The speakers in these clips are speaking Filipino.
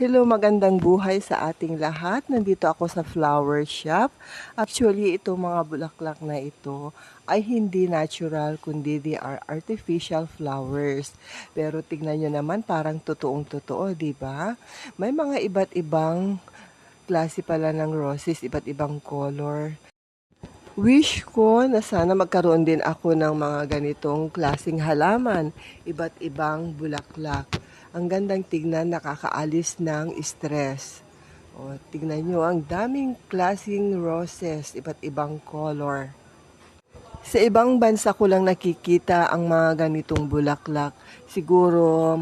Hello, magandang buhay sa ating lahat. Nandito ako sa flower shop. Actually, itong mga bulaklak na ito ay hindi natural, kundi they are artificial flowers. Pero tignan nyo naman, parang totoong totoo, di ba? May mga iba't ibang klase pala ng roses, iba't ibang color. Wish ko na sana magkaroon din ako ng mga ganitong klasing halaman, iba't ibang bulaklak. Ang gandang tignan, nakakaalis ng stress. O, tignan nyo, ang daming klasing roses, iba't ibang color. Sa ibang bansa ko lang nakikita ang mga ganitong bulaklak. Siguro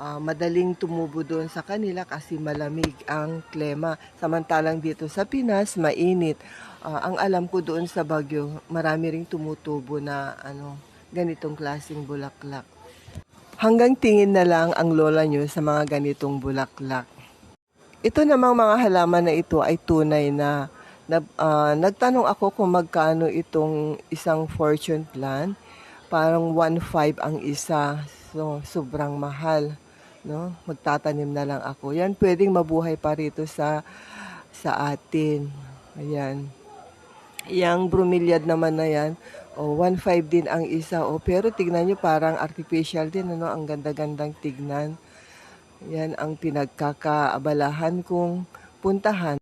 ah, madaling tumubo doon sa kanila kasi malamig ang klima. Samantalang dito sa Pinas, mainit. Ah, ang alam ko doon sa Baguio, marami ring tumutubo na ano, ganitong klaseng bulaklak. Hanggang tingin na lang ang lola nyo sa mga ganitong bulaklak. Ito namang mga halaman na ito ay tunay na, na ah, nagtanong ako kung magkano itong isang fortune plant. Parang 1.5 ang isa. So, sobrang mahal. No? Magtatanim na lang ako. Yan, pwedeng mabuhay pa rito sa, sa atin. Ayan. Yang bromeliad naman na yan, o 1.5 din ang isa. O, pero tignan nyo, parang artificial din. Ano? Ang ganda-gandang tignan. Yan ang pinagkakaabalahan kong puntahan.